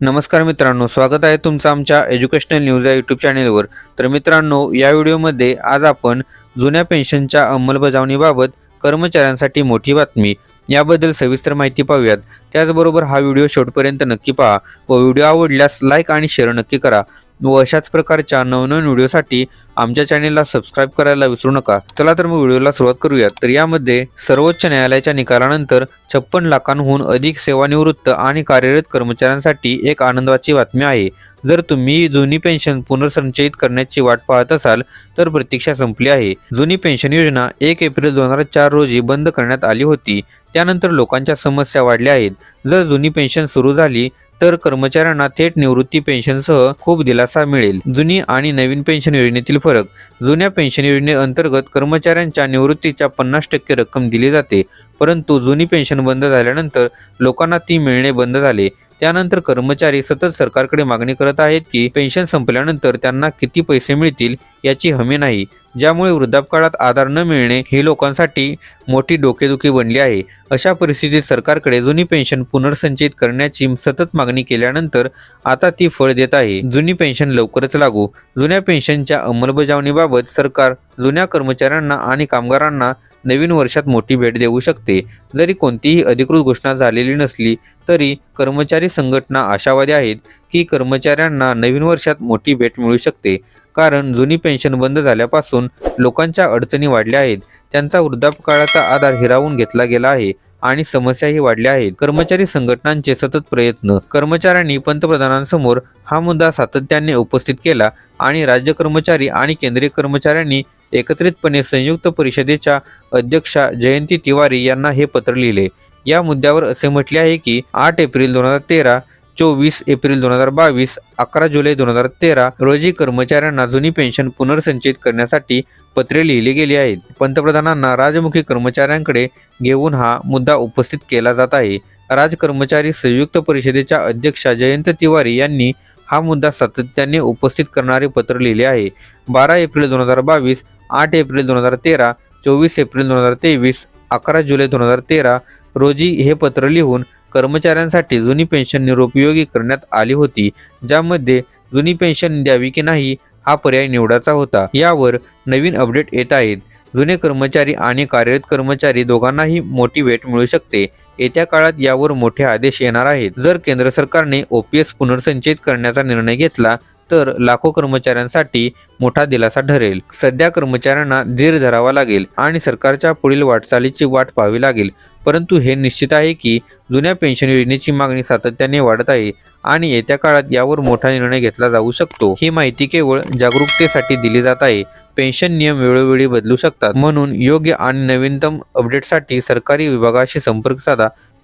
नमस्कार मित्रांनो स्वागत आहे तुमचं आमच्या एज्युकेशनल न्यूज या यूट्यूब चॅनेलवर तर मित्रांनो या व्हिडिओमध्ये आज आपण जुन्या पेन्शनच्या अंमलबजावणीबाबत कर्मचाऱ्यांसाठी मोठी बातमी याबद्दल सविस्तर माहिती पाहूयात. त्याचबरोबर हा व्हिडिओ शेवटपर्यंत नक्की पहा व व्हिडिओ आवडल्यास लाईक आणि शेअर नक्की करा. व अशाच प्रकारच्या नवनवीन व्हिडिओसाठी आमच्या चॅनेलला सबस्क्राईब करायला विसरू नका. चला तर मग व्हिडिओला सुरुवात करूयात. तर यामध्ये सर्वोच्च न्यायालयाच्या निकालानंतर छप्पन लाखांहून अधिक सेवानिवृत्त आणि कार्यरत कर्मचाऱ्यांसाठी एक आनंदाची बातमी आहे. जर तुम्ही जुनी पेन्शन पुनर्संचयित करण्याची वाट पाहत असाल तर प्रतीक्षा संपली आहे. जुनी पेन्शन योजना एक एप्रिल दोन हजार चार रोजी बंद करण्यात आली होती. त्यानंतर लोकांच्या समस्या वाढल्या आहेत. जर जुनी पेन्शन सुरू झाली तर कर्मचाऱ्यांना थेट निवृत्ती पेन्शनसह खूप दिलासा मिळेल. जुनी आणि नवीन पेन्शन योजनेतील फरक. जुन्या पेन्शन योजनेअंतर्गत कर्मचाऱ्यांच्या निवृत्तीच्या पन्नास टक्के रक्कम दिली जाते. परंतु जुनी पेन्शन बंद झाल्यानंतर लोकांना ती मिळणे बंद झाले. त्यानंतर कर्मचारी सतत सरकारकडे मागणी करत आहेत की पेन्शन संपल्यानंतर त्यांना किती पैसे मिळतील याची हमी नाही. ज्यामुळे वृद्धापकाळात आधार न मिळणे ही लोकांसाठी मोठी डोकेदुखी बनली आहे. अशा परिस्थितीत सरकारकडे जुनी पेन्शन पुनर्संचयित करण्याची सतत मागणी केल्यानंतर आता ती फळ देत आहे. जुनी पेन्शन लवकरच लागू. जुन्या पेन्शनच्या अंमलबजावणीबाबत सरकार जुन्या कर्मचाऱ्यांना आणि कामगारांना नवीन वर्षात मोठी भेट देऊ शकते. जरी कोणतीही अधिकृत घोषणा झालेली नसली तरी कर्मचारी संघटना आशावादी आहेत की कर्मचाऱ्यांना नवीन वर्षात मोठी भेट मिळू शकते. कारण जुनी पेन्शन बंद झाल्यापासून लोकांच्या अडचणी वाढल्या आहेत. त्यांचा वृद्धापकाळाचा आधार हिरावून घेतला गेला आहे आणि समस्याही वाढल्या आहेत. कर्मचारी संघटनांचे सतत प्रयत्न. कर्मचाऱ्यांनी पंतप्रधानांसमोर हा मुद्दा सातत्याने उपस्थित केला आणि राज्य कर्मचारी आणि केंद्रीय कर्मचाऱ्यांनी एकत्रितपणे संयुक्त परिषदेच्या अध्यक्षा जयंती तिवारी यांना हे पत्र लिहिले. या मुद्द्यावर असे म्हटले आहे की आठ एप्रिल दोन हजार तेरा चोवीस एप्रिल दोन हजार बावीस अकरा जुलै दोन हजार तेरा रोजी कर्मचाऱ्यांना जुनी पेन्शन पुनर्संचित करण्यासाठी पत्रे लिहिली गेली आहेत. पंतप्रधानांना राजमुखी कर्मचाऱ्यांकडे घेऊन हा मुद्दा उपस्थित केला जात आहे. राज कर्मचारी संयुक्त परिषदेच्या अध्यक्षा जयंत तिवारी यांनी हा मुद्दा सातत्याने उपस्थित करणारे पत्र लिहिले आहे. बारा एप्रिल दोन हजार बावीस आठ एप्रिल दोन हजार तेरा चोवीस एप्रिल दोन हजार तेवीस अकरा जुलै दोन हजार तेरा रोजी हे पत्र लिहून कर्मचाऱ्यांसाठी जुनी पेन्शन निरुपयोगी करण्यात आली होती ज्यामध्ये जुनी पेन्शन द्यावी की नाही हा पर्याय निवडाचा होता. यावर नवीन अपडेट येत आहेत. जुने कर्मचारी आणि कार्यरत कर्मचारी दोघांनाही मोठी वेट मिळू शकते. येत्या काळात यावर मोठे आदेश येणार आहेत. जर केंद्र सरकारने ओपीएस पुनर्संचयित करण्याचा निर्णय घेतला तर लाखो कर्मचाऱ्यांसाठी मोठा दिलासा ठरेल. सध्या कर्मचाऱ्यांना धीर धरावा लागेल आणि सरकारच्या पुढील वाटचालीची वाट पाहावी लागेल. परंतु हे निश्चित आहे की जुन्या पेन्शन योजनेची मागणी सातत्याने वाढत आहे आणि येत्या काळात यावर मोठा निर्णय घेतला जाऊ शकतो. ही माहिती केवळ जागरूकतेसाठी दिली जात आहे. पेन्शन नियम वेळोवेळी बदलू शकतात. म्हणून योग्य आणि नवीनतम अपडेटसाठी सरकारी विभागाशी संपर्क साधा.